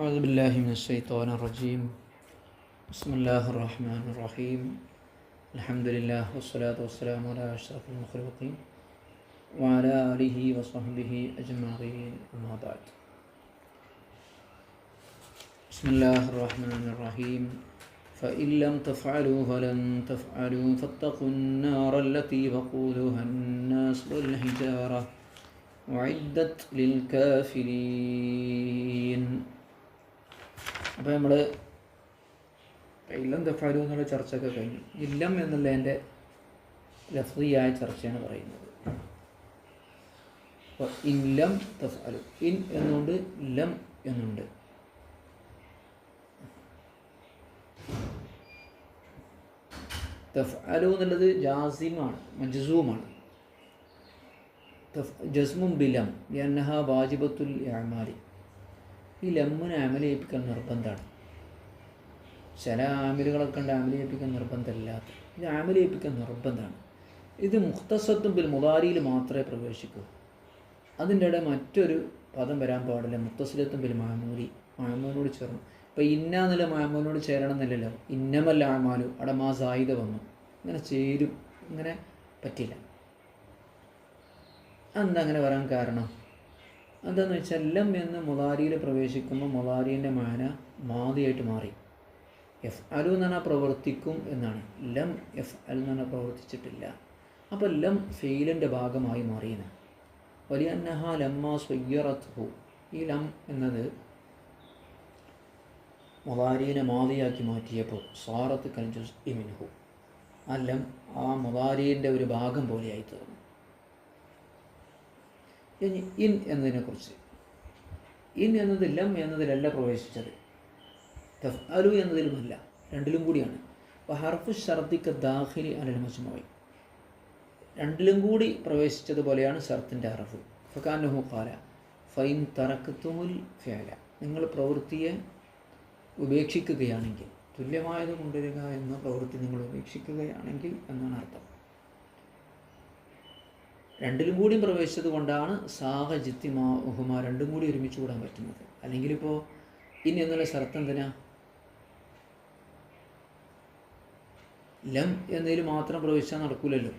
أعوذ بالله من الشيطان الرجيم. بسم الله الرحمن الرحيم. الحمد لله والصلاة والسلام على أشرف المخلوقين وعلى آله وصحبه أجمعين. أما بعد. بسم الله الرحمن الرحيم. فإن لم تفعلوا فلن تفعلوا. فاتقوا النار التي وقودها الناس والحجارة. وعدت للكافرين. അപ്പോൾ നമ്മൾ ഇല്ലം തഫാലു എന്നുള്ള ചർച്ചയൊക്കെ കഴിഞ്ഞു. ഇല്ലം എന്നുള്ളതിന്റെ ലഫ്തിയായ ചർച്ചയാണ് പറയുന്നത്. അപ്പോൾ ഇല്ലം തഫാലു ഇൻ എന്നുണ്ട് ലം എന്നുണ്ട്. തഫ്അലു എന്നുള്ളത് ജാസിമാണ് മജ്സൂമാണ്. ജസ്മും ബിലം യന്നഹ വാജിബത്തുൽ അമാലി ഈ ലമ്മിന് അമലേൽപ്പിക്കാൻ നിർബന്ധമാണ്. ചില ആമിലുകളൊക്കെ ഉണ്ട് അമലേൽപ്പിക്കാൻ നിർബന്ധമില്ലാത്ത. ഇത് അമലേൽപ്പിക്കാൻ നിർബന്ധമാണ്. ഇത് മുക്തസത്തും ബിൽ മുതാരിയിൽ മാത്രമേ പ്രവേശിക്കൂ. അതിന്റെ ഇടയിൽ മറ്റൊരു പദം വരാൻ പാടില്ല. മുത്തസിലത്തും ബിൽ മാമൂലി. മാമൂലിനോട് ചേർന്നു. ഇപ്പോൾ ഇന്ന എന്നുള്ള മാമൂലിനോട് ചേരണം എന്നില്ലല്ലോ ഇന്നമല്ല ആമാലു അവിടെ മാ സായുധ വന്നു. ഇങ്ങനെ ചേരും. ഇങ്ങനെ പറ്റില്ല. എന്താ അങ്ങനെ വരാൻ കാരണം? എന്താണെന്ന് വെച്ചാൽ ലം എന്ന് മുതാരിയിൽ പ്രവേശിക്കുമ്പോൾ മുതാരിന്റെ മാന മാതിയായിട്ട് മാറി. എഫ് അലു എന്ന് പറഞ്ഞാൽ പ്രവർത്തിക്കും എന്നാണ്. ലം എഫ് അൽ എന്ന് പറഞ്ഞാൽ പ്രവർത്തിച്ചിട്ടില്ല. അപ്പോൾ ലം ഫെയിലിന്റെ ഭാഗമായി മാറിയെന്ന്. വലിയ അന്നഹ ലമ്മ സ്വയ്യറത്തു. ഈ ലം എന്നത് മുതാരീനെ മാതിയാക്കി മാറ്റിയപ്പോൾ സാറത്ത് കൽജുസ് ഇമിൻഹു. ആ ലം ആ മുതാരീന്റെ ഒരു ഭാഗം പോലെയായി തീർന്നു. ഇനി ഇൻ എന്നതിനെക്കുറിച്ച്. ഇൻ എന്നത് ലം എന്നതിലല്ല പ്രവേശിച്ചത്. തഫ് അലു എന്നതിലുമല്ല രണ്ടിലും കൂടിയാണ്. അപ്പോൾ ഹർഫു ഷർദിക്ക് ദാഹിലി അലൽ മജ്മുഇ രണ്ടിലും കൂടി പ്രവേശിച്ചതുപോലെയാണ് ഷർത്തിന്റെ ഹർഫ്. ഫക്കാനഹു കാല ഫൈൻ തറക്കത്തുമുൽ ഫേല നിങ്ങൾ പ്രവൃത്തിയെ ഉപേക്ഷിക്കുകയാണെങ്കിൽ തുല്യമായത് കൊണ്ടുവരിക എന്ന പ്രവൃത്തി നിങ്ങൾ ഉപേക്ഷിക്കുകയാണെങ്കിൽ എന്നാണ് അർത്ഥം. രണ്ടിലും കൂടി പ്രവേശിച്ചത് കൊണ്ടാണ് സാഹ ജിത്തിമാ ഉഹുമ രണ്ടും കൂടി ഒരുമിച്ച് കൂടാൻ പറ്റുന്നത്. അല്ലെങ്കിൽ ഇപ്പോൾ ഇനി എന്നുള്ള ശർത്ത് എന്തിനാ? ലം എന്നതിൽ മാത്രം പ്രവേശിച്ചാൽ നടക്കൂലല്ലോ.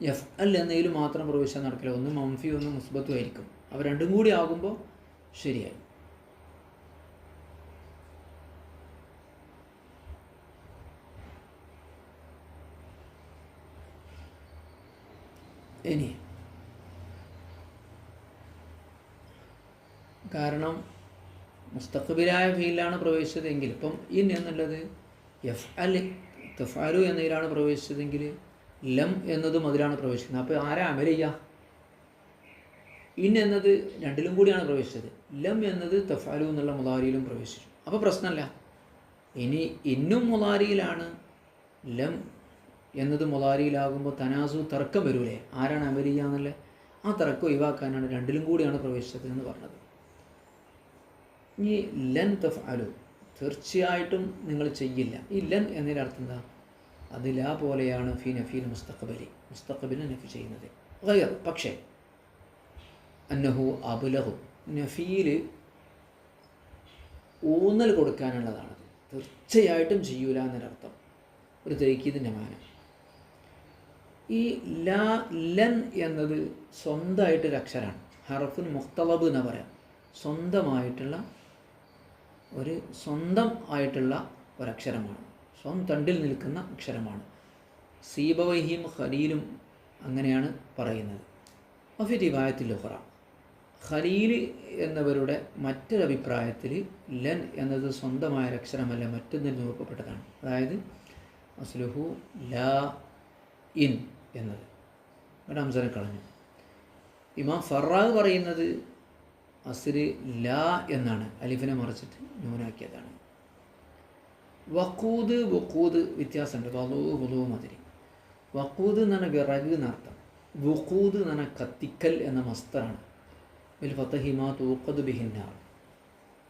എഫ് അൽ എന്നതിൽ മാത്രം പ്രവേശിച്ചാൽ നടക്കില്ല. ഒന്ന് മംഫി ഒന്ന് മുസ്ബത്തും ആയിരിക്കും അവ രണ്ടും കൂടി ആകുമ്പോൾ ശരിയായി. ഇനി. കാരണം മുസ്തഖബിലായ ഫീലാണ് പ്രവേശിച്ചതെങ്കിൽ ഇപ്പം ഇൻ എന്നുള്ളത് എഫ് അൽ തഫാലു എന്നതിലാണ് പ്രവേശിച്ചതെങ്കിൽ ലം എന്നതും അതിലാണ് പ്രവേശിക്കുന്നത്. അപ്പോൾ ആരാ അമൽ ഇൻ എന്നത് രണ്ടിലും കൂടിയാണ് പ്രവേശിച്ചത്. ലം എന്നത് തഫാലു എന്നുള്ള മുതാരിയിലും പ്രവേശിച്ചു. അപ്പോൾ പ്രശ്നമല്ല ഇനി ഇന്നും മുതാരിയിലാണ് ലം എന്നത് മുതാരിയിലാകുമ്പോൾ തനാസു തർക്കം വരൂലേ? ആരാണ് ചെയ്യുക എന്നല്ലേ? ആ തർക്കം ഒഴിവാക്കാനാണ് രണ്ടിലും കൂടിയാണ് പ്രവേശിച്ചത് എന്ന് പറഞ്ഞത്. ഈ ലൻ തഫ് അലു തീർച്ചയായിട്ടും നിങ്ങൾ ചെയ്യില്ല. ഈ ലൻ എന്നതിന്റെ അർത്ഥം എന്താ? അതിലാ പോലെയാണ് ഫി നഫീൽ മുസ്തഖബലി. മുസ്തഖബിൽ നഫി ചെയ്യുന്നത്. ഗയർ. പക്ഷേ അന്നഹു അബുലഹു. നഫീൽ ഊന്നൽ കൊടുക്കാനുള്ളതാണത്. തീർച്ചയായിട്ടും ചെയ്യൂല എന്നൊരർത്ഥം. ഒരു തേക്കീതിന്റെ മാന. ഈ ലാ ലൻ എന്നത് സ്വന്തമായിട്ടൊരു അക്ഷരമാണ് ഹറഫുൻ മുഖ്തലബ് എന്ന് പറയാം. സ്വന്തമായിട്ടുള്ള ഒരു സ്വന്തം ആയിട്ടുള്ള ഒരക്ഷരമാണ്. സ്വം തണ്ടിൽ നിൽക്കുന്ന അക്ഷരമാണ്. സീബവഹിയും ഖലീലും അങ്ങനെയാണ് പറയുന്നത്. അഫി റിവായത്തിൽ ഹുറ ഖലീൽ എന്നവരുടെ മറ്റൊരഭിപ്രായത്തിൽ ലൻ എന്നത് സ്വന്തമായ അക്ഷരമല്ല മറ്റൊന്നിൽ നോക്കപ്പെട്ടതാണ് അതായത് അസ്ലുഹു ല ഇൻ. എന്നത്. ഒരംസനെ കളഞ്ഞു. ഇമാം ഫറാഖ് പറയുന്നത് അസിര് ലാ എന്നാണ്. അലിഫിനെ മറിച്ചിട്ട് ന്യൂനാക്കിയതാണ് വക്കൂത് വക്കൂത് വ്യത്യാസമുണ്ട്. വലൂ ഹുലൂ മതിരി. വക്കൂത് എന്നാണ് വിറക് എന്നർത്ഥം വുക്കൂത് എന്നാണ് കത്തിക്കൽ എന്ന മസ്തറാണ്. ബിൽ ഫത്തഹിമ തൂക്കത് ബിഹിന്നാർ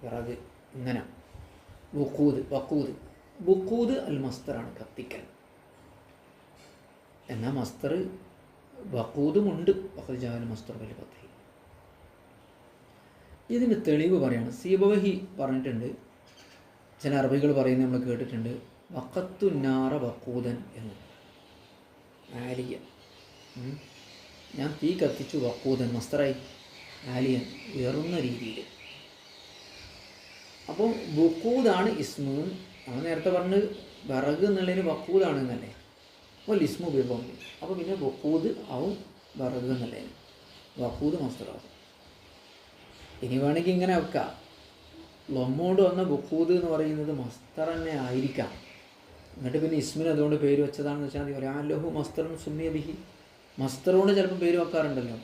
വിറക് ഇങ്ങനെ. വുക്കൂത് വക്കൂത് വുക്കൂത് അൽ മസ്തറാണ് കത്തിക്കൽ. എന്നാൽ മസ്തർ വക്കൂതുമുണ്ട് വഖദ് ജാഅൽ മസ്തർ ബിൽ ഫത്തഹി ഇതിന് തെളിവ് പറയാണ്. സീബവഹി പറഞ്ഞിട്ടുണ്ട്. ചില അറബികൾ പറയുന്നത് നമ്മൾ കേട്ടിട്ടുണ്ട്. വക്കത്തുന്നാറ വക്കൂതൻ എന്ന്. ആലിയ. ഞാൻ തീ കത്തിച്ചു വക്കൂതൻ മസ്തറായി. ആലിയൻ ഉയർന്ന രീതിയിൽ. അപ്പോൾ വക്കൂതാണ് ഇസ്മു നമ്മൾ നേരത്തെ പറഞ്ഞ് വിറക് എന്നുള്ളതിന് വക്കൂതാണ് എന്നല്ലേ? അപ്പോൾ ഇസ്മു ഉപയോഗം അപ്പോൾ പിന്നെ ബുക്കൂദ് ആവും വറുത് എന്നുള്ളതിന് വക്കൂദ് മസ്തറാവും ഇനി വേണമെങ്കിൽ ഇങ്ങനെ വെക്കാം. ലൊമ്മോട് വന്ന ബുക്കൂദ് എന്ന് പറയുന്നത് മസ്തർ തന്നെ ആയിരിക്കാം. എന്നിട്ട് പിന്നെ ഇസ്മിന് അതുകൊണ്ട് പേര് വെച്ചതാണെന്ന് വെച്ചാൽ മതി. പറയാം ലഹു മസ്തറും സുമ്മിയ ബിഹി. മസ്തറോണ്ട് ചിലപ്പോൾ പേര് വെക്കാറുണ്ടല്ലോ.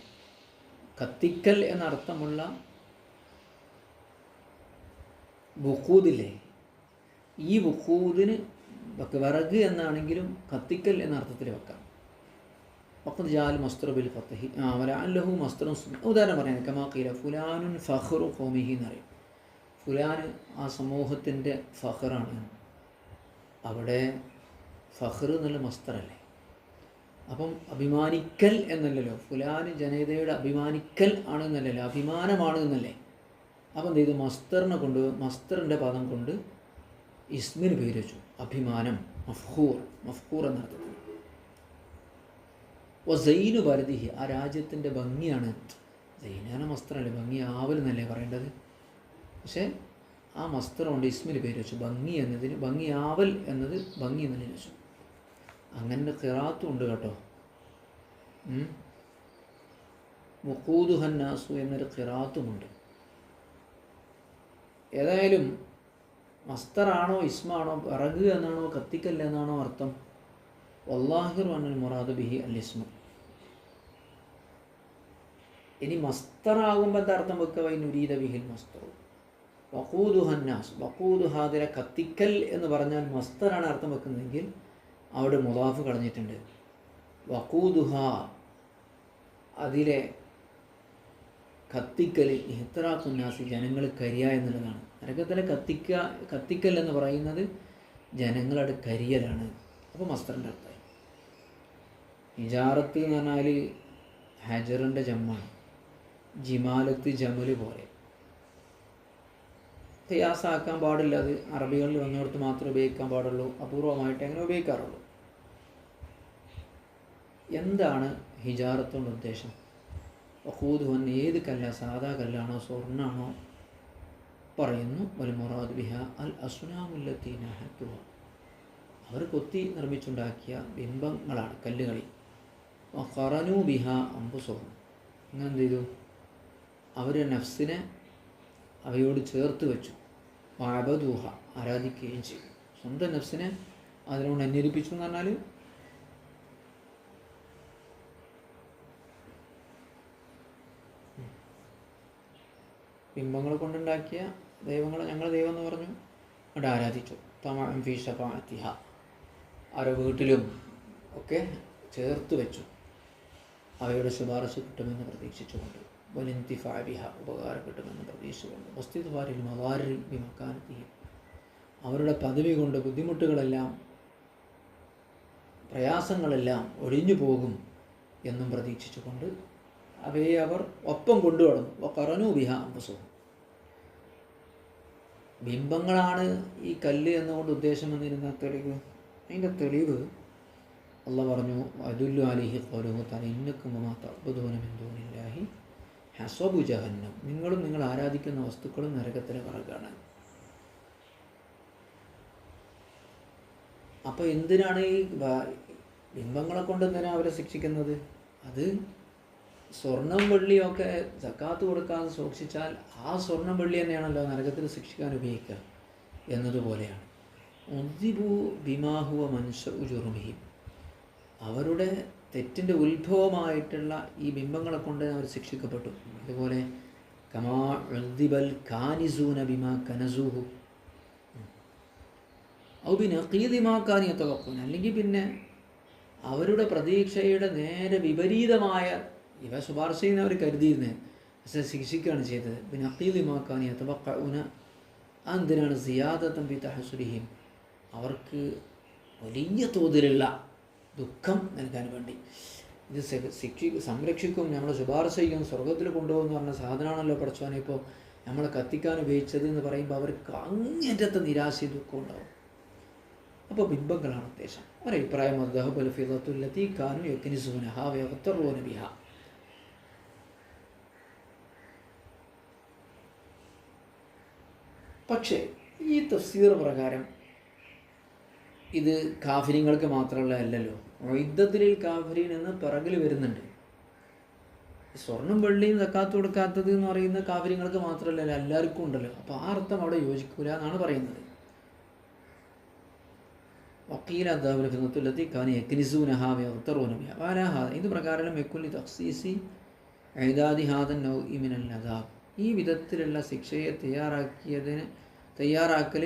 കത്തിക്കൽ എന്നർത്ഥമുള്ള ബുക്കൂദില്ലേ ഈ ബുക്കൂദിന് വക്ക് വിറക് എന്നാണെങ്കിലും കത്തിക്കൽ എന്ന അർത്ഥത്തിൽ വെക്കാം. വഖദ് ജാൽ മസ്തർ ബിൽ ഫത്തഹി മസ്തറും സുന്ന ഉദാഹരണം പറയാം കമാക്കീല ഫുലാനുൻ ഫഹറു ഖൗമിഹി എന്ന് പറയും. ഫുലാൻ ആ സമൂഹത്തിന്റെ ഫഹറാണ് അവിടെ ഫഹർ എന്നുള്ള മസ്തറല്ലേ? അപ്പം അഭിമാനിക്കൽ എന്നല്ലല്ലോ. ഫുലാൻ ജനതയുടെ അഭിമാനിക്കൽ ആണ് എന്നല്ലല്ലോ. അഭിമാനമാണ് എന്നല്ലേ? അപ്പം ചെയ്തു? മസ്തറിനെ കൊണ്ട് മസ്തറിന്റെ പദം കൊണ്ട് ഇസ്മിന് പേര് വെച്ചു. അഭിമാനം മഫ്ഹൂർ മഫ്ഹൂർ എന്നർത്ഥത്തിൽ ഓ സൈനു ഭരതിഹി ആ രാജ്യത്തിന്റെ ഭംഗിയാണ്. സൈനാന മസ്ത്രമല്ലേ ഭംഗി ആവലെന്നല്ലേ പറയേണ്ടത്? പക്ഷേ ആ മസ്ത്രം കൊണ്ട് ഇസ്മിന് പേര് വെച്ചു. ഭംഗി എന്നതിന് ഭംഗി ആവൽ എന്നത് ഭംഗി എന്നതിന് വെച്ചു. അങ്ങനെ കിറാത്തും ഉണ്ട് കേട്ടോ. മുക്കൂദുഹന്നാസു എന്നൊരു കിറാത്തുമുണ്ട് ഏതായാലും മസ്തറാണോ ഇസ്മാണോ വിറക് എന്നാണോ കത്തിക്കല്ല എന്നാണോ അർത്ഥം? വല്ലാഹിർ വന്നൽ മുറാദ് ബിഹി അൽ ഇസ്മ ഇനി മസ്തറാകുമ്പോൾ എന്താ അർത്ഥം വെക്കുക വൈ നുരീദ ബിഹിൽ മസ്തറു. വഖൂദു ഹന്നാസ് ഹാദിര കത്തിക്കൽ എന്ന് പറഞ്ഞാൽ മസ്തറാണ് അർത്ഥം വെക്കുന്നതെങ്കിൽ അവിടെ മുതാഫ് കളഞ്ഞിട്ടുണ്ട്. വഖൂദുഹ അതിലെ കത്തിക്കൽ ഇഹ്തറാഖുന്നാസ് ജനങ്ങൾ കരിയ എന്നുള്ളതാണ്. നരകത്തിലെ കത്തിക്ക കത്തിക്കൽ എന്ന് പറയുന്നത് ജനങ്ങളുടെ കരിയലാണ്. അപ്പോൾ മസ്തറിന്റെ അർത്ഥം. ഇജാറത്ത് എന്ന് പറഞ്ഞാൽ ഹജറിന്റെ ജമ്മാണ്. ജിമാലത്ത് ജമൽ പോലെ. ഖിയാസാക്കാൻ പാടില്ല അത്. അറബികളിൽ വന്നിടത്ത് മാത്രമേ ഉപയോഗിക്കാൻ പാടുള്ളൂ. അപൂർവമായിട്ട് അങ്ങനെ ഉപയോഗിക്കാറുള്ളൂ. എന്താണ് ഹിജാറത്ത് കൊണ്ട് ഉദ്ദേശം? ഹൂദ് വന്ന് ഏത് കല്ല? സാധാ കല്ലാണോ? സ്വർണാണോ? പറയുന്നു വൽ മുറാദ് ബിഹ അൽ അസുനാമുല്ലത്തീന ഹത്തുവ അവർ കൊത്തി നിർമ്മിച്ചുണ്ടാക്കിയ ബിംബങ്ങളാണ് കല്ലുകളിൽ ഖറനു ബിഹ അമ്പുസോഹം അങ്ങനെ എന്ത് ചെയ്തു? അവർ നഫ്സിനെ അവയോട് ചേർത്ത് വെച്ചു. വാബദൂഹ ആരാധിക്കുകയും ചെയ്തു. സ്വന്തം നഫ്സിനെ അതിനോട് അന്വരിപ്പിച്ചു എന്ന് പറഞ്ഞാൽ ബിംബങ്ങൾ കൊണ്ടുണ്ടാക്കിയ ദൈവങ്ങളെ ഞങ്ങൾ ദൈവം എന്ന് പറഞ്ഞു. അവിടെ ആരാധിച്ചു. ഫീഷ ഷഫാത്തിഹ അവരുടെ വീട്ടിലും ഒക്കെ ചേർത്ത് വെച്ചു. അവയുടെ ശുപാർശ കിട്ടുമെന്ന് പ്രതീക്ഷിച്ചുകൊണ്ട്. വലിന്തിഫാബിഹ ഉപകാരം കിട്ടുമെന്ന് പ്രതീക്ഷിച്ചുകൊണ്ട്. വസ്തുദ്വാരിൽ മവാരിൽ വിമക്കാനത്തി അവരുടെ പദവി കൊണ്ട് ബുദ്ധിമുട്ടുകളെല്ലാം പ്രയാസങ്ങളെല്ലാം ഒഴിഞ്ഞു പോകും എന്നും പ്രതീക്ഷിച്ചുകൊണ്ട് അവയെ അവർ ഒപ്പം കൊണ്ടുവന്നു. കറനു ബിഹ അമ്പസവും ബിംബങ്ങളാണ് ഈ കല്ല് എന്നുകൊണ്ട് ഉദ്ദേശം വന്നിരുന്ന തെളിവ്. അതിന്റെ തെളിവ് അള്ള പറഞ്ഞു അതുല്ലു അലിഹി ഓരോ തഅബുദൂനമിന്ദൂനില്ലാഹി ഹസബു ജഹന്നം. നിങ്ങളും നിങ്ങൾ ആരാധിക്കുന്ന വസ്തുക്കളും നരകത്തിലെ വിറകാണ് അപ്പോൾ എന്തിനാണ് ഈ ബിംബങ്ങളെ കൊണ്ട് എന്തിനാണ് അവരെ ശിക്ഷിക്കുന്നത്? അത് സ്വർണം വെള്ളിയൊക്കെ സക്കാത്ത് കൊടുക്കാതെ സൂക്ഷിച്ചാൽ ആ സ്വർണം വെള്ളി തന്നെയാണല്ലോ നരകത്തിൽ ശിക്ഷിക്കാൻ ഉപയോഗിക്കുക എന്നതുപോലെയാണ്. ഉദ്ദിബു ബിമാഹുവ മനുഷ്യ ഉജുറുമിഹിം. അവരുടെ തെറ്റിന്റെ ഉത്ഭവമായിട്ടുള്ള ഈ ബിംബങ്ങളെ കൊണ്ട് അവർ ശിക്ഷിക്കപ്പെട്ടു. അതുപോലെ കമാ ഉദ്ദിബൽ കാനിസൂന ബിമാ കനസൂഹു. ഔ പിന്നെ കീതിമാ കാനിയത്തവക്കൂൻ അല്ലെങ്കിൽ പിന്നെ അവരുടെ പ്രതീക്ഷയുടെ നേരെ വിപരീതമായ ഇവ ശുപാർശ ചെയ്യുന്ന അവർ കരുതിയിരുന്നത് പക്ഷെ ശിക്ഷിക്കുകയാണ് ചെയ്തത്. പിന്നെ അക്കീലിമാക്കാനി അത്തവക്കൂന എന്തിനാണ് സിയാദ തമ്പി തഹസുരിഹിം അവർക്ക് വലിയ തോതിലുള്ള ദുഃഖം നൽകാൻ വേണ്ടി. ഇത് ശിക്ഷി സംരക്ഷിക്കും നമ്മൾ ശുപാർശ ചെയ്യും സ്വർഗത്തിൽ കൊണ്ടുപോകും എന്ന് പറഞ്ഞ സാധനമാണല്ലോ പഠിച്ചവനെ ഇപ്പോൾ നമ്മൾ കത്തിക്കാൻ ഉപയോഗിച്ചത് എന്ന് പറയുമ്പോൾ അവർക്ക് അങ്ങേറ്റത്തെ നിരാശയും ദുഃഖം ഉണ്ടാവും. അപ്പോൾ ബിംബങ്ങളാണ് ഉദ്ദേശം. ഒരഭിപ്രായം അദ്ദേഹം ഫിദത്തുല്ലത്തി കാനു യക്നിസൂനഹ വ്യവത്തറോന പക്ഷേ ഈ തഫ്സീർ പ്രകാരം ഇത് കാഫിരിങ്ങൾക്ക് മാത്രമല്ല അല്ലല്ലോ. വൈദ്യത്തിലിൽ കാഫിരീൻ എന്ന് പിറകിൽ വരുന്നുണ്ട്. സ്വർണം വെള്ളിയും തക്കാത്ത് കൊടുക്കാത്തത് എന്ന് പറയുന്ന കാഫിര്യങ്ങൾക്ക് മാത്രമല്ല എല്ലാവർക്കും ഉണ്ടല്ലോ. അപ്പോൾ ആ അർത്ഥം അവിടെ യോജിക്കൂല എന്നാണ് പറയുന്നത്. വക്കീൽ അദ്ദാബുലത്തി ഖാൻ യക്നിസൂനഹാവ്യറുനബിയ വാലാഹാദ ഇത് പ്രകാരം മെക്കുലി തഫ്സീസി ഐദാദി നൗ ഇമിനൽ അദാബ്. ഈ വിധത്തിലുള്ള ശിക്ഷയെ തയ്യാറാക്കിയതിന് തയ്യാറാക്കൽ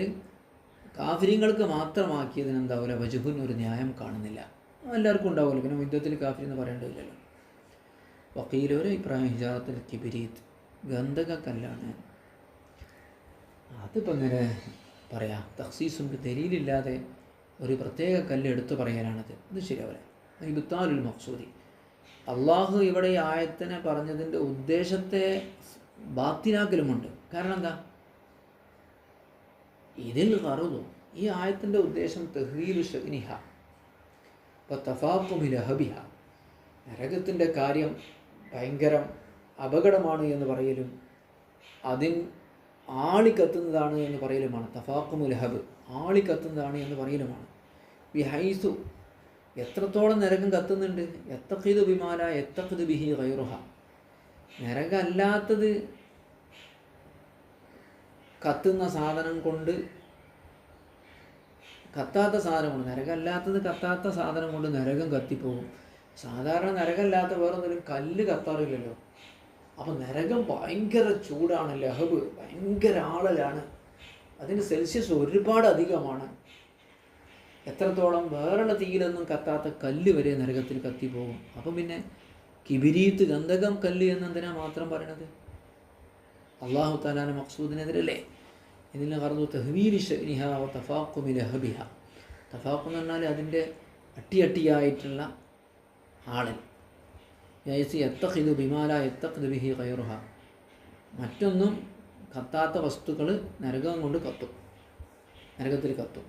കാഫര്യങ്ങൾക്ക് മാത്രമാക്കിയതിന് എന്താവില്ല വജുഹുൻ ഒരു ന്യായം കാണുന്നില്ല. എല്ലാവർക്കും ഉണ്ടാവുമല്ലോ. പിന്നെ യുദ്ധത്തിൽ കാഫിരി എന്ന് പറയേണ്ടതില്ലല്ലോ ഒരു അഭിപ്രായം ഹിജാറത്തിൽ കിബിരീത്ത് ഗന്ധക കല്ലാണ് അതിപ്പോൾ ഇങ്ങനെ പറയാം. തഹ്സീസും ദലീലില്ലാതെ ഒരു പ്രത്യേക കല്ല് എടുത്തു പറയാനാണത് ഇത് ശരിയാവില്ല ഇബുത്താലുൽ മക്സൂദി അള്ളാഹു ഇവിടെ ഈ ആയത്തിനെ പറഞ്ഞതിന്റെ ഉദ്ദേശത്തെ ബാത്തിനാക്കലുമുണ്ട്. കാരണം എന്താ? ഇതിൽ കറുതു. ഈ ആയത്തിന്റെ ഉദ്ദേശം തെഹീലു ഷഗ്നിഹ ഇപ്പോൾ തഫാഖുമി ലഹബിഹ നരകത്തിന്റെ കാര്യം ഭയങ്കരം അപകടമാണ് എന്ന് പറയലും അതിൻ ആളി കത്തുന്നതാണ് എന്ന് പറയലുമാണ്. തഫാഖുമു ലഹബ് ആളി കത്തുന്നതാണ് എന്ന് പറയലുമാണ്. ബിഹൈസു എത്രത്തോളം നരകം കത്തുന്നുണ്ട്? എത്തക്കിത് ബിമാല എത്തക്കിത് ബിഹി ഗൈറുഹ. നരകമല്ലാത്തത് കത്തുന്ന സാധനം കൊണ്ട് കത്താത്ത സാധനം കൊണ്ട് നരകമല്ലാത്തത് കത്താത്ത സാധനം കൊണ്ട് നരകം കത്തിപ്പോകും. സാധാരണ നരകമല്ലാത്ത വേറെ എന്തെങ്കിലും കല്ല് കത്താറില്ലല്ലോ. അപ്പം നരകം ഭയങ്കര ചൂടാണ് ലഹബ് ഭയങ്കര ആളലാണ്. അതിന് സെൽഷ്യസ് ഒരുപാട് അധികമാണ്. എത്രത്തോളം വേറെയുള്ള തീയിലൊന്നും കത്താത്ത കല്ല് വരെ നരകത്തിൽ കത്തിപ്പോകും. അപ്പം പിന്നെ കിബിരീത്ത് ഗന്ധകം കല്ല് എന്നെന്തിനാ മാത്രം പറയണത്? അള്ളാഹു താലാന മക്സൂദിനെതിരല്ലേ? ഇതിൽ പറഞ്ഞു തെഹ്വീലി ഷനിഹ തഫാഖുമി ലഹബിഹ. തഫാഖു എന്ന് പറഞ്ഞാൽ അതിന്റെ അട്ടിയട്ടിയായിട്ടുള്ള ആളൻ യൈസി എത്തഖിദു ബിമാല എത്തഖിദു ബിഹി കയറുഹ മറ്റൊന്നും കത്താത്ത വസ്തുക്കൾ നരകം കൊണ്ട് കത്തും. നരകത്തിൽ കത്തും.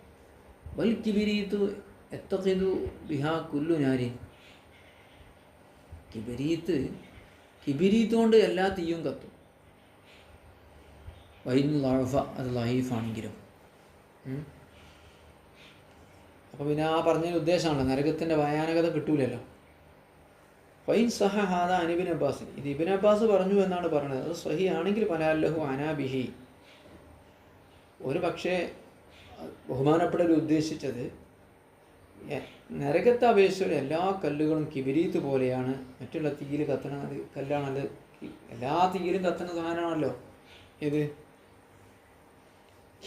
വൽ കിബിരീത്തു എത്തഖിദു ബിഹ കുല്ലു നാരി. കിബിരീത്ത് കിബിരീത്ത് കൊണ്ട് എല്ലാ തീയും കത്തും. വൈദ്യു ലാഫ അത് ലൈഫാണെങ്കിലും. അപ്പോൾ പിന്നെ ആ പറഞ്ഞതിന് ഉദ്ദേശമാണല്ലോ നരകത്തിന്റെ ഭയാനകത കിട്ടൂലല്ലോ. ഫൈൻ സഹ ഹാദ അനിബിൻ അബ്ബാസ്. ഇത് ഇബിൻ അബ്ബാസ് പറഞ്ഞു എന്നാണ് പറയുന്നത് അത് സഹി ആണെങ്കിൽ പലാല്ലഹു അനാബിഹി ഒരു പക്ഷേ ബഹുമാനപ്പെടൽ ഉദ്ദേശിച്ചത് നരകത്തെ അപേക്ഷിച്ച് എല്ലാ കല്ലുകളും കിബിരീത്ത് പോലെയാണ്. മറ്റുള്ള തീയിൽ കത്തണ കല്ലാണത് എല്ലാ തീയിലും കത്തണ സാധനമാണല്ലോ. ഇത്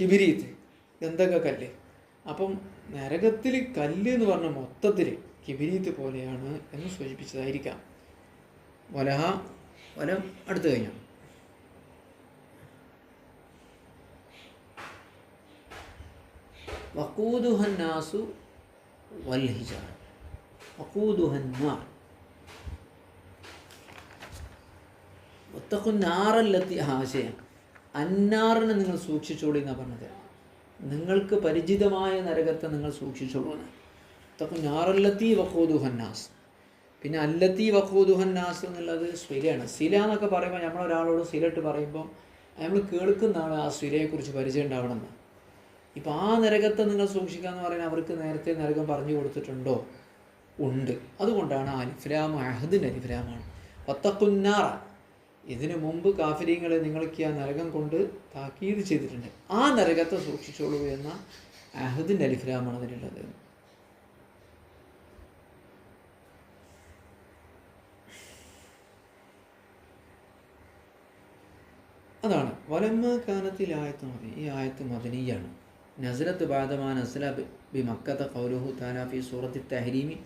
കിബിരീത്ത് ഗന്ധക കല്ല്? അപ്പം നരകത്തിൽ കല്ല് എന്ന് പറഞ്ഞ മൊത്തത്തിൽ കിബിരീത്ത് പോലെയാണ് എന്ന് സൂചിപ്പിച്ചതായിരിക്കാം. വലഹ വലം അടുത്തു കഴിഞ്ഞു? വക്കൂദുഹന്നാസു വൽഹിജാർ വക്കൂദുഹന്നാർ ഒത്തക്കുന്നാറല്ലെത്തി ആശയം അന്നാറിനെ നിങ്ങൾ സൂക്ഷിച്ചോളി എന്നാണ് പറഞ്ഞത്. നിങ്ങൾക്ക് പരിചിതമായ നരകത്തെ നിങ്ങൾ സൂക്ഷിച്ചോളൂ എന്ന്. ഒത്തക്കു ഞാറല്ലത്തി വഖൂദുഹന്നാസ് പിന്നെ അല്ലത്തി വഖൂദുഹന്നാസ് എന്നുള്ളത് സിലയാണ്. സില എന്നൊക്കെ പറയുമ്പോൾ നമ്മൾ ഒരാളോട് സിലട്ട് പറയുമ്പോൾ നമ്മൾ കേൾക്കുന്നതാണ് ആ സിലയെക്കുറിച്ച് പരിചയം ഉണ്ടാവണമെന്ന് ഇപ്പം ആ നരകത്തെ നിങ്ങൾ സൂക്ഷിക്കുക എന്ന് പറയുന്നത് അവർക്ക് നേരത്തെ നരകം പറഞ്ഞു കൊടുത്തിട്ടുണ്ടോ? ഉണ്ട്. അതുകൊണ്ടാണ് അലിഫ്രാം അഹദിന്റെ അലിഫ്ലാമാണ്. ഒത്തക്കുന്നാറ ഇതിനു മുമ്പ് കാഫര്യങ്ങളെ നിങ്ങൾക്ക് ആ നരകം കൊണ്ട് താക്കീത് ചെയ്തിട്ടുണ്ട്. ആ നരകത്തെ സൂക്ഷിച്ചോളൂ എന്ന അഹദിന്റെ അലിഫ്ലാമാണ് അതിനുള്ളത് അതാണ്. വലമ്മ കാനത്തിൽ ആയത്ത് മതി ഈ ആയത്ത് മദനീയാണ്. നസലത്ത് ബാദമാ നസല ബി- മക്കത്ത കൗലുഹു താലാഫി സൂറത്തി തഹരീമി.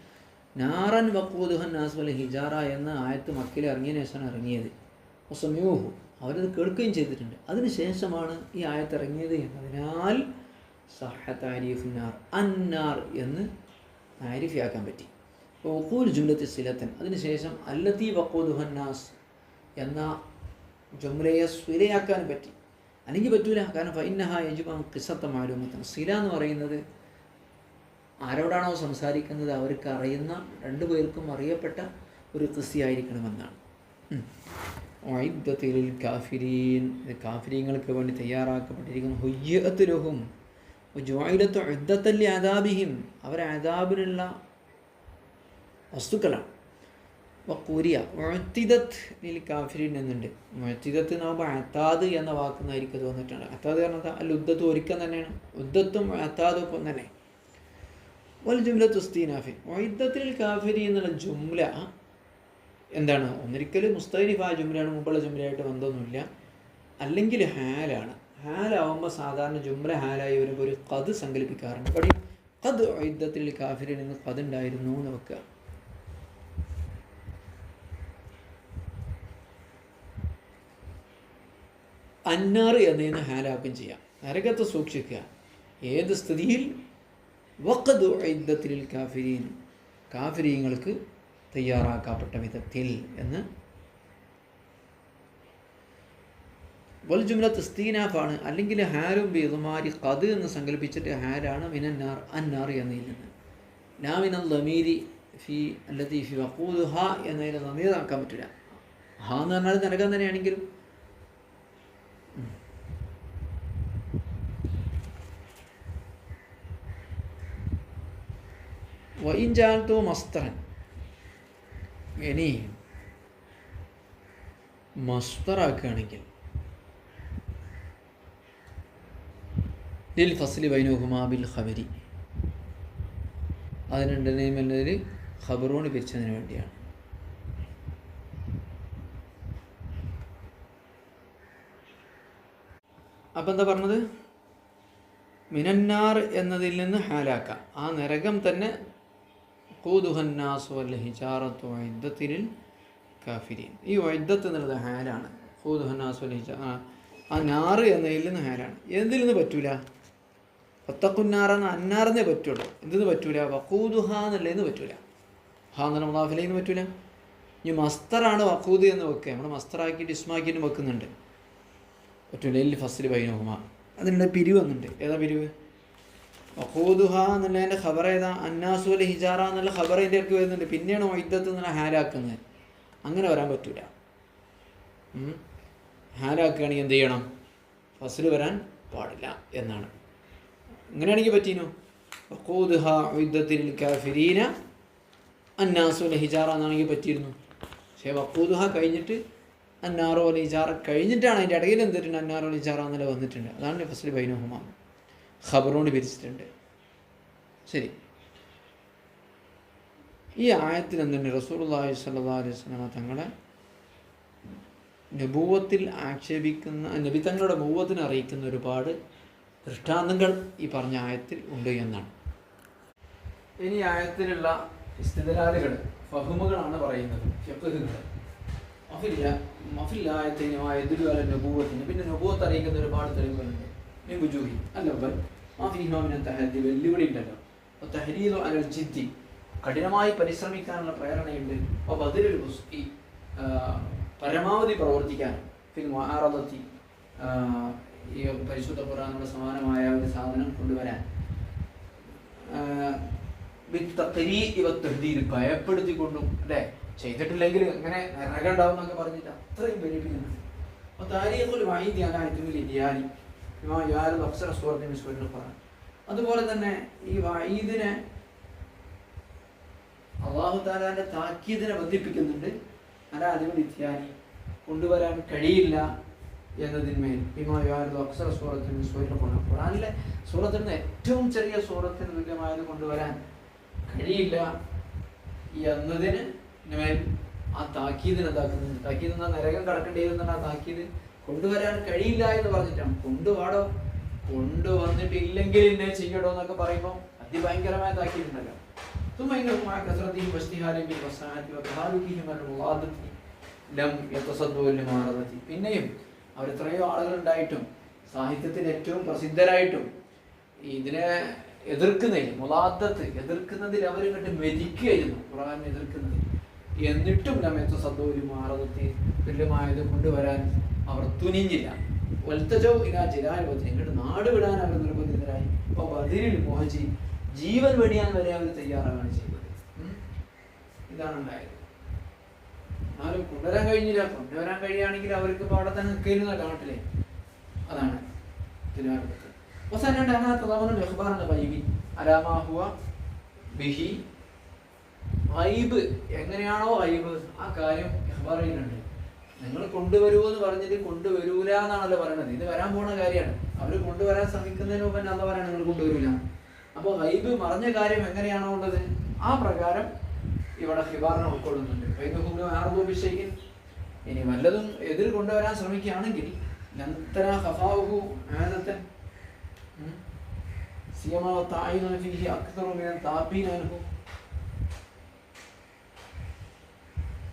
നാറൻ വക്കൂദുഹൻ നാസുൽ ഹിജാറ എന്ന ആയത്ത് മക്കിൽ ഇറങ്ങിയ ശേഷമാണ് ഇറങ്ങിയത്. ഒസമ്യൂഹു അവരത് കേൾക്കുകയും ചെയ്തിട്ടുണ്ട്. അതിനുശേഷമാണ് ഈ ആയത്ത് ഇറങ്ങിയത് എന്നതിനാൽ സഹ താരീഫ് നാർ അന്നാർ എന്ന് താരിഫിയാക്കാൻ പറ്റി. വക്കൂൽ ജുംലത്തി സിലത്തൻ. അതിനുശേഷം അല്ലത്തി വക്കൂദുഹൻ നാസ് എന്ന ജുംലയെ സ്വിലയാക്കാൻ പറ്റി. അല്ലെങ്കിൽ പറ്റൂല. കാരണം ഫൈനഹ യജുബാൻ കിസത്ത മാലൂമത്താണ് സില എന്ന് പറയുന്നത് ആരോടാണോ സംസാരിക്കുന്നത് അവർക്ക് അറിയുന്ന രണ്ടു പേർക്കും അറിയപ്പെട്ട ഒരു ക്രിസ്തിയായിരിക്കണമെന്നാണ് വൈദ്യത്തിൽ കാഫിരീൻ. കാഫിരീങ്ങൾക്ക് വേണ്ടി തയ്യാറാക്കപ്പെട്ടിരിക്കുന്ന. ഹുയ്യത്തുലഹും ജോയിലത്ത് യുദ്ധത്തല്ലി അതാബിഹിം അവരെ അതാബിനുള്ള വസ്തുക്കളാണ്. വക്കൂരിയ മുഴത്തിദത്ത് ഇതിൽ കാഫിരീൻ എന്നുണ്ട്. മുഴത്തിദത്ത് എന്നാകുമ്പോൾ അത്താദ് എന്ന വാക്കുന്നതായിരിക്കും തോന്നിയിട്ടുണ്ട്. അത്താദ് കാരണം അല്ല ഉദ്ദത്ത് ഒരുക്കം തന്നെയാണ്. ഉദ്ദത്തും അത്താദും ഒപ്പം തന്നെ. ഒരു ജുംല തുസ്തീനാഫിൻ വൈദ്യത്തിൽ കാഫിരി എന്നുള്ള ജുംല എന്താണ്? ഒന്നിരിക്കലും മുസ്തൈനിഫ് ആ ജുംലയാണ് മുമ്പുള്ള ജുംലയായിട്ട് ബന്ധമൊന്നുമില്ല. അല്ലെങ്കിൽ ഹാലാണ്. ഹാലാവുമ്പോൾ സാധാരണ ജുംല ഹാലായി വരുമ്പോൾ ഒരു കത് സങ്കല്പിക്കാറുണ്ട്. കത് ഒയ്ദത്തിൽ കാഫിരിൽ നിന്ന് കത് ഉണ്ടായിരുന്നു എന്ന് വെക്കുക. അന്നാറ് എന്നതിന് ഹാലാക്കും ചെയ്യാം. നരകത്തെ സൂക്ഷിക്കുക. ഏത് സ്ഥിതിയിൽ? വക്കത് ഐദ്ദത്തിൽ കാഫിരീൻ. കാഫിരീങ്ങൾക്ക് തയ്യാറാക്കപ്പെട്ട വിധത്തിൽ എന്ന്. വൽ ജുംല തസ്തീനാഫാണ് അല്ലെങ്കിൽ ഹാരും ബിതുമാരി കത് എന്ന് സങ്കല്പിച്ചിട്ട് ഹാരാണ് മിനന്നാർ അന്നാർ എന്നതിൽ നിന്ന്. ലാമിനൽ ലമീരി ഫി അല്ലതി ഫി വക്കൂദ് ഹ എന്നതിന് നന്ദിയതാക്കാൻ പറ്റില്ല. ഹ എന്ന് പറഞ്ഞാൽ നരകം തന്നെയാണെങ്കിലും. വൈൻജാൽത്തോ മസ്തറൻ. ഇനി മസ്തറാക്കുകയാണെങ്കിൽ ലിൽ ഫസ്ലി ബൈനുഹുമാ ബിൽ ഖബരി. അതിന് രണ്ടിനെയും എന്നതിൽ ഖബറോണ് പിരിച്ചതിന് വേണ്ടിയാണ്. അപ്പം എന്താ പറഞ്ഞത്? മിനന്നാർ എന്നതിൽ നിന്ന് ഹാലാക്കാം. ആ നരകം തന്നെ ഖൂദുഹന്നാസ് വൽ ഹിജാറത്ത് വൈദ്യത്തിൽ കാഫിരീൻ. ഈ വൈദ്യത്ത് എന്നുള്ളത് ഹാലാണ് ഖൂദുഹന്നാസ് വൽ ഹിജാ ആ, നാറ് എന്നതിൽ നിന്ന് ഹാലാണ് എന്തിൽ നിന്ന് പറ്റൂല? ഒത്തക്കുന്നാറെന്ന് അന്നാറെന്നേ പറ്റുള്ളൂ. എന്തിന്ന് പറ്റൂല? വക്കൂദുഹ എന്നുള്ളതെന്ന് പറ്റൂല. ഹാ എന്നുള്ള മുതാഫിലേന്ന് പറ്റൂല. ഇനി മസ്തറാണ് വക്കൂദ് എന്ന് വെക്കുക. നമ്മൾ മസ്തറാക്കിയിട്ട് ഇസ്മാക്കിയിട്ട് വെക്കുന്നുണ്ട്. പറ്റൂല. എല്ലി ഫസ്റ്റിൽ ബൈനോഹുമ. അതിനുള്ള പിരിവ് വന്നിട്ടുണ്ട്. ഏതാ പിരിവ്? വഖൂദുഹ എന്നുള്ളതിന്റെ ഖബർ ഏതാ അന്നാസു അൽ ഹിജാറ എന്നുള്ള ഖബർ അതിന്റെ ഇടയ്ക്ക് വരുന്നുണ്ട്. പിന്നെയാണ് വൈദ്യത്ത് എന്നുള്ള ഹാലാക്കുന്നത്. അങ്ങനെ വരാൻ പറ്റൂല. ഹാലാക്കുകയാണെങ്കിൽ എന്ത് ചെയ്യണം? ഫസിൽ വരാൻ പാടില്ല എന്നാണ്. അങ്ങനെയാണെങ്കിൽ പറ്റീനോ? വഖൂദുഹ ഉദ്ദത്തിൽ കാഫിരീന അന്നാസു അൽ ഹിജാറ എന്നാണെങ്കിൽ പറ്റിയിരുന്നു. പക്ഷേ വക്കൂദുഹ കഴിഞ്ഞിട്ട് അന്നാറോ അലിജാറ കഴിഞ്ഞിട്ടാണ് അതിന്റെ ഇടയിൽ എന്തിട്ടുണ്ട് അന്നാറോ അലിജാറ എന്നല്ല വന്നിട്ടുണ്ട്. അതാണ് ഫസ്ൽ ബൈനഹുമ. ഖബറോണ്ട് പിരിച്ചിട്ടുണ്ട് ശരി. ഈ ആയത്തിൽ എന്തുണ്ട്? റസൂലുള്ളാഹി സ്വല്ലല്ലാഹു അലൈഹി വസല്ലമ തങ്ങളെ നബൂവത്തിൽ ആക്ഷേപിക്കുന്ന നബി തങ്ങളുടെ നബൂവത്തിനെ അറിയിക്കുന്ന ഒരുപാട് ദൃഷ്ടാന്തങ്ങൾ ഈ പറഞ്ഞ ആയത്തിൽ ഉണ്ട് എന്നാണ്. ഇനി ആയത്തിലുള്ള സ്ഥിതിരാലുകൾ ഫഹുമുകളാണ് പറയുന്നത് ഫിഖ്ഹുകൾ. മഫില്ല ആ എതിരുകാല നബൂവത്തിന് പിന്നെ നബൂവത്ത് അറിയിക്കുന്ന ഒരുപാട് തെളിവുകളുണ്ട്. ലിംഗുജൂഹി അല്ല ബൽ. ആ ഫീഹോമിനെ തഹദി വെല്ലുവിളി ഉണ്ടല്ലോ. അപ്പോൾ തഹരീലോ അലൽ ജിദ്ദി. കഠിനമായി പരിശ്രമിക്കാനുള്ള പ്രേരണയുണ്ട്. അപ്പോൾ ബദിലുൽ മുസ്തി പരമാവധി പ്രവർത്തിക്കാൻ ഫിൽ മഹാറതത്തി ഈ പരിശുദ്ധ ഖുറാനുള്ള സമാനമായ ഒരു സാധനം കൊണ്ടുവരാൻ. ഭയപ്പെടുത്തിക്കൊണ്ടും അല്ലേ? ചെയ്തിട്ടില്ലെങ്കിൽ ഇങ്ങനെ നരകം ഉണ്ടാവും എന്നൊക്കെ പറഞ്ഞിട്ട് അത്രയും പേടിപ്പിക്കുന്നുണ്ട് അപ്പോൾ താരീഖുൽ വായി ധ്യാനായിട്ടും ഇല്ലാനി ഇരിയാനി യാരും അപ്സര സൂറത്തിന് മിസ്വലിന് പറഞ്ഞു അതുപോലെ തന്നെ ഈ വൈദിനെ അള്ളാഹു താലാന്റെ താക്കീതിനെ ബന്ധിപ്പിക്കുന്നുണ്ട്. അല്ല അതിന് നിത്യാനി കൊണ്ടുവരാൻ കഴിയില്ല എന്നതിന്മേൽ ഹിമായാലും അക്സര സൂറത്തിന് മിസ്വലിന് പറഞ്ഞു ഖുറാനിലെ സൂറത്തിന് ഏറ്റവും ചെറിയ സൂറത്തിന് തുല്യമായത് കൊണ്ടുവരാൻ കഴിയില്ല എന്നതിന് മേൽ ആ താക്കീതിനെന്താക്കുന്നുണ്ട് താക്കീത് എന്നാൽ നരകം കടക്കേണ്ടി വരുന്നുണ്ട് ആ താക്കീത്. കൊണ്ടുവരാൻ കഴിയില്ല എന്ന് പറഞ്ഞിട്ടാണ് കൊണ്ടുപാടോ കൊണ്ടുവന്നിട്ടില്ലെങ്കിൽ ഇന്നെ ചെയ്യടോ എന്നൊക്കെ പറയുമ്പോൾ അതിഭയങ്കരമായ താക്കീതുണ്ടല്ലോ ثم إنهم مع كثرتهم واجتهادهم بالفصاحة وتهالكهم عن المغاضة لم يتصدوا لمعارضته പിന്നെയും അവർ എത്രയോ ആളുകൾ ഉണ്ടായിട്ടും സാഹിത്യത്തിൽ ഏറ്റവും പ്രസിദ്ധരായിട്ടും ഇതിനെ എതിർക്കുന്നതിൽ മുലാദത്ത് എതിർക്കുന്നതിൽ അവർ ഇങ്ങോട്ട് മെതിക്കുകയായിരുന്നു ഖുറാൻ എതിർക്കുന്നത് എന്നിട്ടും നമ്മത്തെ സദ്ദൂരി മാറതത്തി തുല്യമായത് കൊണ്ടുവരാൻ അവർ തുനിഞ്ഞില്ല. ഒൽത്തജോ ഇതാ ജിലാരൂപത്തിന് ഇങ്ങോട്ട് നാട് വിടാൻ അവർ നിർബന്ധിതരായി. അപ്പോൾ ബദിരിൽ പോഹച്ചി ജീവൻ വെടിയാൻ വരെ അവർ തയ്യാറാണ് ചെയ്തത്. ഇതാണ് ഉണ്ടായത്. എന്നാലും കൊണ്ടുവരാൻ കഴിഞ്ഞില്ല. കൊണ്ടുവരാൻ കഴിയുകയാണെങ്കിൽ അവർക്ക് പാടെ തന്നെ നിൽക്കിരുന്ന കാട്ടിലെ. അതാണ് തിരുവാരൂപത്ത് അവസാനം അനാ തലവന ലഹ്ബാർ എന്ന വൈബി അലാമാഹുവ ബിഹി. വൈബ് എങ്ങനെയാണോ വൈബ് ആ കാര്യം ലഹ്ബാറിയിലുണ്ട് നിങ്ങൾ കൊണ്ടുവരൂ എന്ന് പറഞ്ഞിട്ട് കൊണ്ടുവരൂല എന്നാണല്ലോ പറയുന്നത് ഇത് വരാൻ പോണ കാര്യമാണ്. അവർ കൊണ്ടുവരാൻ ശ്രമിക്കുന്നതിന് മുമ്പ് എന്താ പറയാ നിങ്ങൾ കൊണ്ടുവരൂല. അപ്പോൾ വൈബ് മറഞ്ഞ കാര്യം എങ്ങനെയാണോ ഉള്ളത്? ആ പ്രകാരം ഇവിടെ ഹിബാറിനെ ഉൾക്കൊള്ളുന്നുണ്ട്. വൈകുന്നു ആർദോഭിഷേകൻ ഇനി വല്ലതും എതിർ കൊണ്ടുവരാൻ ശ്രമിക്കുകയാണെങ്കിൽ ലന്തന ഖഫാവുഹു ആദത്തൻ ഉം. സിയമാ വത്തായിന ഫീഹി അക്തറു മിനൽ താബീന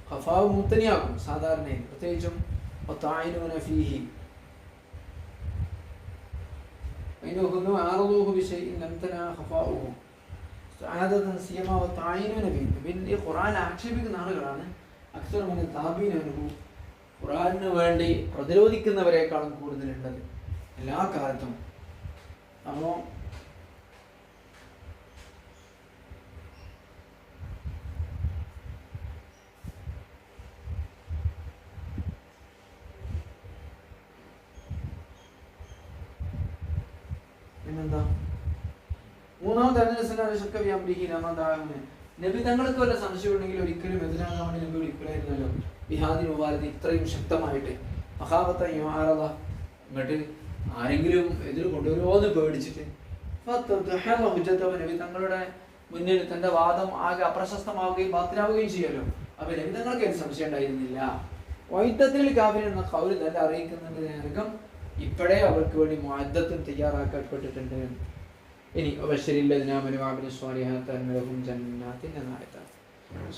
ഖഫാവ് മൂത്തനിയാകും സാധാരണയിൽ പ്രത്യേകിച്ചും ഫീഹി. ഖുറാൻ ആക്ഷേപിക്കുന്ന ആളുകളാണ് അക്സരം വേണ്ടി പ്രതിരോധിക്കുന്നവരെക്കാളും കൂടുതലുണ്ടത് എല്ലാ കാലത്തും. അപ്പോൾ അന്വേഷണ നബി തങ്ങൾക്ക് വല്ല സംശയം ഉണ്ടെങ്കിൽ ഒരിക്കലും എതിരാകാൻ വേണ്ടി നബി വിളിക്കില്ലായിരുന്നല്ലോ ബിഹാദിന് മുബാരത്ത് ഇത്രയും ശക്തമായിട്ട്. മഹാബത്ത യുമാറത എന്നിട്ട് ആരെങ്കിലും എതിർ കൊണ്ടുവരുമോ എന്ന് പേടിച്ചിട്ട്. ഫത്തദ്ഹറ നബി. തങ്ങളുടെ മുന്നിൽ തന്റെ വാദം ആകെ അപ്രശസ്തമാവുകയും ബാത്തിലാവുകയും ചെയ്യുമല്ലോ. അപ്പൊ നബി തങ്ങൾക്ക് എന്ത് സംശയം ഉണ്ടായിരുന്നില്ല. വൈദ്യത്തിൽ കാവിൽ എന്ന കൗരി നല്ല അറിയിക്കുന്നതിനകം ഇപ്പോഴേ അവർക്ക് വേണ്ടി മുഅദ്ദത്തും തയ്യാറാക്കപ്പെട്ടിട്ടുണ്ട്. ഇനി ബഷരില്ലതിനാമനും ആബിന് സ്വാലിഹാത്ത ലഹും ജന്നാത്തിൻ എന്നായത്താണ്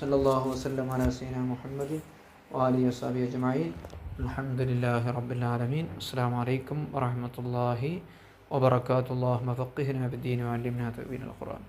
സല്ലല്ലാഹു വസല്ലം അലാ സയ്യിദിനാ മുഹമ്മദ് وآله وصحبه أجمعين الحمد لله رب العالمين السلام عليكم ورحمة الله وبركاته اللهم فقهنا بالدين وعلمنا تأويل القرآن